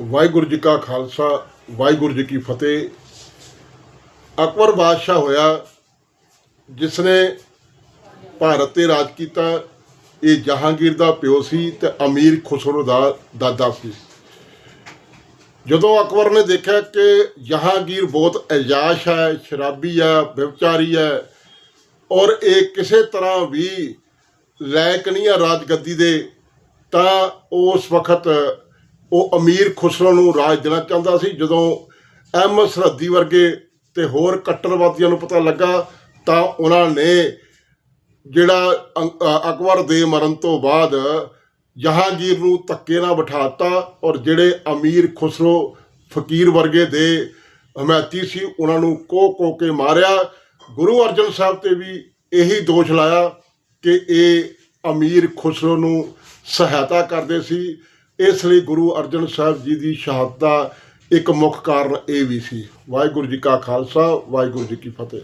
ਵਾਹਿਗੁਰੂ ਜੀ ਕਾ ਖਾਲਸਾ, ਵਾਹਿਗੁਰੂ ਜੀ ਕੀ ਫਤਿਹ। ਅਕਬਰ ਬਾਦਸ਼ਾਹ ਹੋਇਆ ਜਿਸ ਨੇ ਭਾਰਤ ਤੇ ਰਾਜ ਕੀਤਾ, ਇਹ ਜਹਾਂਗੀਰ ਦਾ ਪਿਓ ਸੀ ਤੇ ਅਮੀਰ ਖੁਸਰੋ ਦਾ ਦਾਦਾ ਸੀ। ਜਦੋਂ ਅਕਬਰ ਨੇ ਦੇਖਿਆ ਕਿ ਜਹਾਂਗੀਰ ਬਹੁਤ ਐਜਾਸ਼ ਹੈ, ਸ਼ਰਾਬੀ ਹੈ, ਵਿਵਚਾਰੀ ਹੈ, ਔਰ ਇਹ ਕਿਸੇ ਤਰ੍ਹਾਂ ਵੀ ਲਾਇਕ ਨਹੀਂ ਹੈ ਰਾਜਗੱਦੀ ਦੇ, ਤਾਂ ਉਸ ਵਕਤ ਉਹ ਅਮੀਰ ਖੁਸਰੋ ਨੂੰ ਰਾਜ ਦੇਣਾ ਚਾਹੁੰਦਾ ਸੀ। ਜਦੋਂ ਅਹਿਮਦ ਸਰਹੱਦੀ ਵਰਗੇ ਤੇ ਹੋਰ ਕੱਟੜਵਾਦੀਆਂ ਨੂੰ ਪਤਾ ਲੱਗਾ ਤਾਂ ਉਹਨਾਂ ਨੇ ਜਿਹੜਾ ਅੰ- ਅਕਬਰ ਦੇ ਮਰਨ ਤੋਂ ਬਾਅਦ ਜਹਾਂਗੀਰ ਨੂੰ ਧੱਕੇ ਨਾਲ ਬਿਠਾਤਾ ਔਰ ਜਿਹੜੇ ਅਮੀਰ ਖੁਸਰੋ ਫਕੀਰ ਵਰਗੇ ਦੇ ਹਮਾਇਤੀ ਸੀ, ਉਹਨਾਂ ਨੂੰ ਕੋ ਕੋ ਕੇ ਮਾਰਿਆ। ਗੁਰੂ ਅਰਜਨ ਸਾਹਿਬ ਤੇ ਵੀ ਇਹੀ ਦੋਸ਼ ਲਾਇਆ ਕਿ ਇਹ ਅਮੀਰ ਖੁਸਰੋ ਨੂੰ ਸਹਾਇਤਾ ਕਰਦੇ ਸੀ। ਇਸ ਲਈ ਗੁਰੂ ਅਰਜਨ ਸਾਹਿਬ ਜੀ ਦੀ ਸ਼ਹਾਦਤ ਦਾ ਇੱਕ ਮੁੱਖ ਕਾਰਨ ਇਹ ਵੀ ਸੀ। ਵਾਹਿਗੁਰੂ ਜੀ ਕਾ ਖਾਲਸਾ, ਵਾਹਿਗੁਰੂ ਜੀ ਕੀ ਫਤਿਹ।